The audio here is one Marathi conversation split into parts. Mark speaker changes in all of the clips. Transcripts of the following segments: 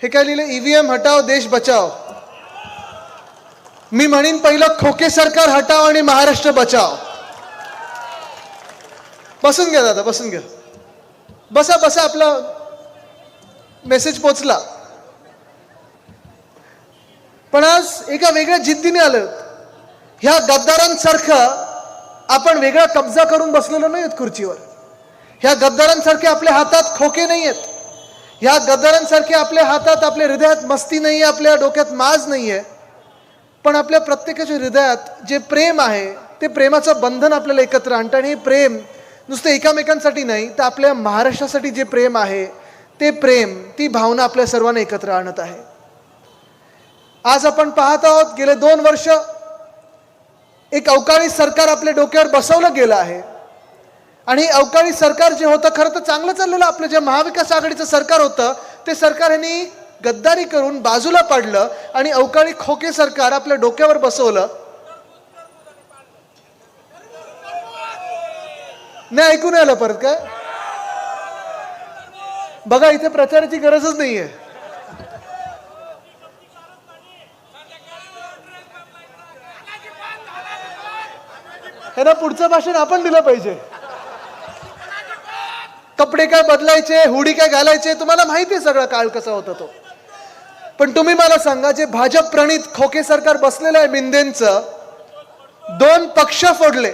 Speaker 1: हे काय लिहिलं ईव्हीएम हटाव देश बचाव मी म्हणीन पहिलं खोके सरकार हटाव आणि महाराष्ट्र बचाव बसून घ्या दादा बसून घ्या. बसा बसा आपला मेसेज पोचला. पण आज एका वेगळ्या जिद्दीने आलं ह्या गद्दारांसारखं आपण वेगळा कब्जा करून बसलेलो नाही आहेत खुर्चीवर. ह्या गद्दारांसारखे आपल्या हातात खोके नाही आहेत ह्या गद्दारांसारखे आपल्या हातात आपल्या हृदयात मस्ती नाही आहे आपल्या डोक्यात माज नाही आहे पण आपल्या प्रत्येकाच्या हृदयात जे प्रेम आहे ते प्रेमाचं बंधन आपल्याला एकत्र आणतं आणि हे प्रेम नुसतं एकामेकांसाठी नाही तर आपल्या महाराष्ट्रासाठी जे प्रेम आहे ते प्रेम ती भावना आपल्या सर्वांना एकत्र आणत आहे. आज आपण पाहत आहोत गेले दोन वर्ष एक अवकाळी सरकार आपल्या डोक्यावर बसवलं गेलं आहे. आणि अवकाळी सरकार जे होतं खरं तर चांगलं चाललेलं आपलं जे महाविकास आघाडीचं सरकार होतं ते सरकार यांनी गद्दारी करून बाजूला पाडलं आणि अवकाळी खोके सरकार आपल्या डोक्यावर बसवलं. नाही ऐकून आलं परत काय? बघा इथे प्रचाराची गरजच नाहीये. हे ना पुढचं भाषण आपण दिलं पाहिजे. कपडे काय बदलायचे हुडी काय घालायचे तुम्हाला माहिती आहे सगळं काळ कसा होता तो. पण तुम्ही मला सांगा जे भाजप प्रणित खोके सरकार बसलेलं आहे मिंदेंचं दोन पक्ष फोडले.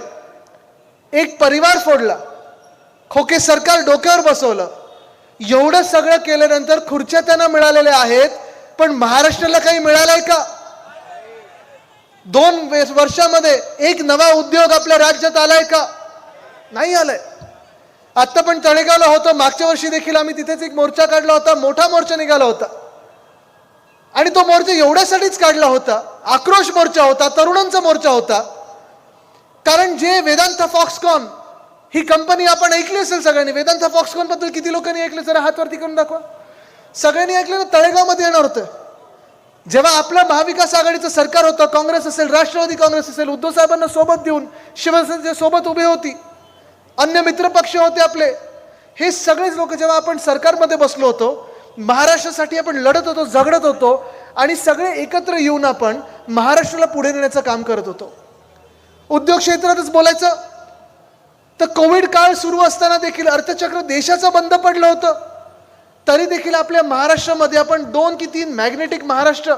Speaker 1: एक परिवार फोडला. खोके सरकार डोक्यावर बसवलं. एवढं सगळं केल्यानंतर खुर्च्या त्यांना मिळालेल्या आहेत पण महाराष्ट्राला काही मिळालंय का? दोन वर्षामध्ये एक नवा उद्योग आपल्या राज्यात आलाय का? नाही आलाय. आत्ता पण तळेगावला होतो. मागच्या वर्षी देखील आम्ही तिथेच एक मोर्चा काढला होता. मोठा मोर्चा निघाला होता. आणि तो मोर्चा एवढ्यासाठीच काढला होता. आक्रोश मोर्चा होता तरुणांचा मोर्चा होता. कारण जे वेदांत फॉक्सकॉन ही कंपनी आपण ऐकली असेल सगळ्यांनी. वेदांत फॉक्सकॉनबद्दल किती लोकांनी ऐकलं? जरा हातवरती करून दाखवा. सगळ्यांनी ऐकलं ना तळेगावमध्ये येणार होतं. जेव्हा आपलं महाविकास आघाडीचं सरकार होतं काँग्रेस असेल राष्ट्रवादी काँग्रेस असेल उद्धव साहेबांना सोबत देऊन शिवसेनेच्या सोबत उभी होती. अन्य मित्रपक्ष होते आपले. हे सगळेच लोक जेव्हा आपण सरकारमध्ये बसलो होतो महाराष्ट्रासाठी आपण लढत होतो झगडत होतो आणि सगळे एकत्र येऊन आपण महाराष्ट्राला पुढे नेण्याचं काम करत होतो. उद्योग क्षेत्रातच बोलायचं तर कोविड काळ सुरू असताना देखील अर्थचक्र देशाचं बंद पडलं होतं. तरी देखील आपल्या महाराष्ट्रामध्ये आपण दोन की तीन मॅग्नेटिक महाराष्ट्र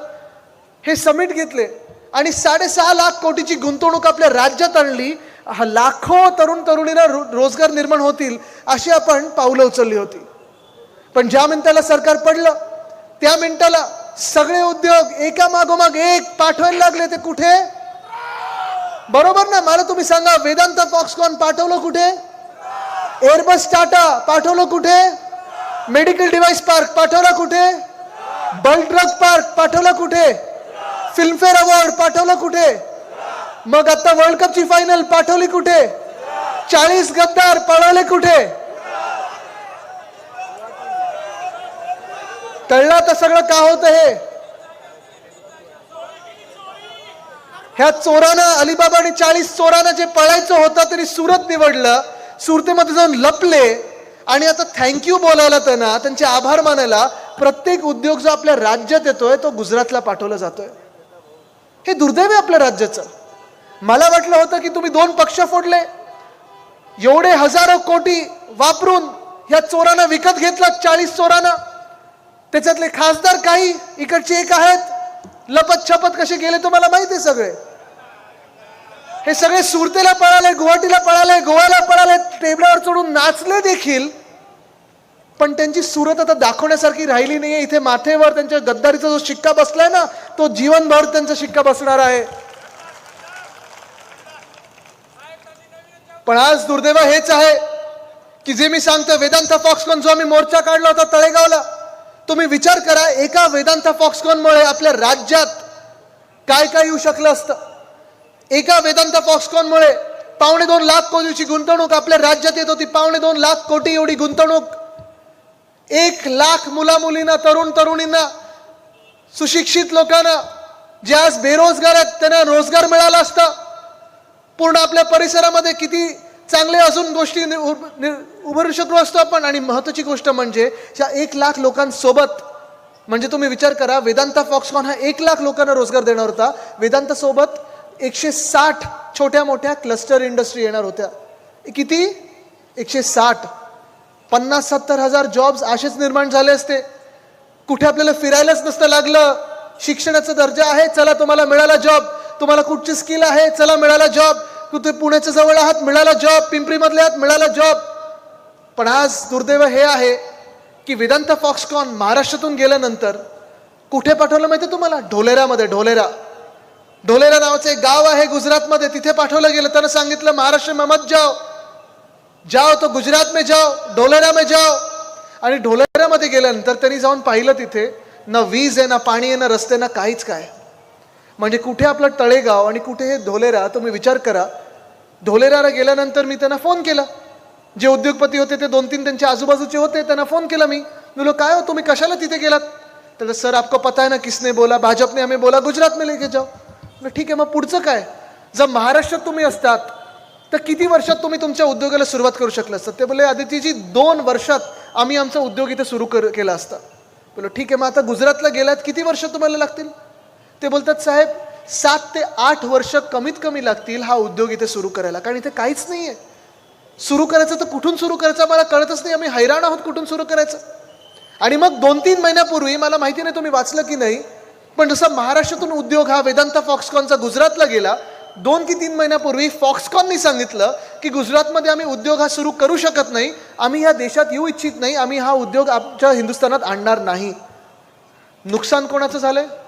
Speaker 1: हे समिट घेतले आणि साडेसहा लाख कोटीची गुंतवणूक आपल्या राज्यात आणली लाखो तरुण तरुणींना रो- रोजगार निर्माण होतील अशी आपण पावलं उचलली होती. पण ज्या मिनिटाला सरकार पडलं त्या मिनिटाला सगळे उद्योग एका मागोमाग एक पाठवायला लागले ते कुठे? बरोबर ना? मला तुम्ही सांगा वेदांत फॉक्सकॉन पाठवलं कुठे? एअरबस टाटा पाठवलं कुठे? मेडिकल डिव्हाइस पार्क पाठवला कुठे? बल्ड ड्रग पार्क पाठवला कुठे? फिल्मफेअर अवॉर्ड पाठवलं कुठे? मग आता वर्ल्ड कपची फायनल पाठवली कुठे? चाळीस गद्दार पळवले कुठे? कळलं तर सगळं का होतं हे? ह्या चोरानं अलिबाबा आणि चाळीस चोरानं जे पळायचं होतं तरी सुरत निवडलं. सुरतेमध्ये जाऊन लपले. आणि आता थँक्यू बोलायला त्यांना त्यांचे आभार मानायला प्रत्येक उद्योग जो आपल्या राज्यात येतोय तो गुजरातला पाठवला जातोय. हे दुर्दैव आहे आपल्या राज्याचं. मला वाटलं होतं की तुम्ही दोन पक्ष फोडले. एवढे हजारो कोटी वापरून ह्या चोरांना विकत घेतला चाळीस चोरांना. त्याच्यातले खासदार काही इकडचे एक आहेत. लपत छपत कसे गेले तुम्हाला माहिती आहे सगळे? हे सगळे सुरतेला पळाले गुवाहाटीला पळाले गोव्याला पळाले टेबलावर चढून नाचले देखील. पण त्यांची सुरत आता दाखवण्यासारखी राहिली नाहीये. इथे माथेवर त्यांच्या गद्दारीचा जो शिक्का बसलाय ना तो जीवनभर त्यांचा शिक्का बसणार आहे. पण आज दुर्दैव हेच आहे की जे मी सांगतो वेदांत फॉक्सकॉन जो आम्ही मोर्चा काढला होता तळेगावला तुम्ही विचार करा एका वेदांत फॉक्सकॉनमुळे आपल्या राज्यात काय काय येऊ शकलं असतं? एका वेदांत फॉक्सकॉनमुळे पावणे दोन लाख कोटीची गुंतवणूक आपल्या राज्यात येत होती. पावणे दोन लाख कोटी एवढी गुंतवणूक. एक लाख मुला मुलींना तरुण तरुणींना सुशिक्षित लोकांना जे आज बेरोजगार आहेत त्यांना रोजगार मिळाला असता. पूर्ण आपल्या परिसरामध्ये किती चांगले अजून गोष्टी नि- नि- उभारू शकलो असतो आपण. आणि महत्वाची गोष्ट म्हणजे या एक लाख लोकांसोबत म्हणजे तुम्ही विचार करा वेदांता फॉक्सकॉन हा एक लाख लोकांना रोजगार देणार होता. वेदांतासोबत एकशे साठ छोट्या मोठ्या क्लस्टर इंडस्ट्री येणार होत्या. किती? एकशे साठ. पन्नास सत्तर हजार जॉब्स असेच निर्माण झाले असते. कुठे आपल्याला फिरायलाच नसतं लागलं. शिक्षणाचा दर्जा आहे चला तुम्हाला मिळाला जॉब तुम्हाला कुठची स्किल आहे? चला मिळाला जॉब तुम्ही पुण्याच्या जवळ आहात? मिळाला जॉब पिंपरीमधले आहात? मिळाला जॉब पण आज दुर्दैव हे आहे की वेदांत फॉक्सकॉन महाराष्ट्रातून गेल्यानंतर कुठे पाठवलं माहिती तुम्हाला? ढोलेरामध्ये ढोलेरा. ढोलेरा नावाचं एक गाव आहे गुजरातमध्ये. तिथे पाठवलं गेलं. त्यानं सांगितलं महाराष्ट्र में मत जाओ. जाओ तो गुजरात में जाओ ढोलेरा में जाओ. आणि ढोलेरामध्ये गेल्यानंतर त्यांनी जाऊन पाहिलं तिथे ना वीज आहे ना पाणी आहे ना रस्ते ना काहीच काय म्हणजे कुठे आपलं तळेगाव आणि कुठे हे धोलेरा तुम्ही विचार करा. धोलेराला गेल्यानंतर मी त्यांना फोन केला. जे उद्योगपती होते ते दोन तीन त्यांच्या आजूबाजूचे होते त्यांना फोन केला मी. बोलो काय हो तुम्ही कशाला तिथे गेलात? तर सर आपको पता है ना किसने बोला भाजपने आम्ही बोला गुजरात में लेके जाओ. ठीक आहे मग पुढचं काय? जर महाराष्ट्रात तुम्ही असतात तर किती वर्षात तुम्ही तुमच्या उद्योगाला सुरुवात करू शकला असतात ते बोले आदितीजी दोन वर्षात आम्ही आमचा उद्योग इथे सुरू कर केला असता. बोलो ठीक आहे मग आता गुजरातला गेलात किती वर्ष तुम्हाला लागतील? ते बोलतात साहेब सात ते आठ वर्ष कमीत कमी लागतील हा उद्योग इथे सुरू करायला कारण इथे काहीच नाही आहे सुरू करायचं तर कुठून सुरू करायचं? मला कळतच नाही आम्ही हैराण आहोत कुठून सुरू करायचं. आणि मग दोन तीन महिन्यापूर्वी मला माहिती नाही तुम्ही वाचलं की नाही पण जसा महाराष्ट्रातून उद्योग हा वेदांता फॉक्सकॉनचा गुजरातला गेला दोन की तीन महिन्यापूर्वी फॉक्सकॉननी सांगितलं की गुजरातमध्ये आम्ही उद्योग हा सुरू करू शकत नाही आम्ही ह्या देशात येऊ इच्छित नाही आम्ही हा उद्योग आमच्या हिंदुस्थानात आणणार नाही. नुकसान कोणाचं झालं आहे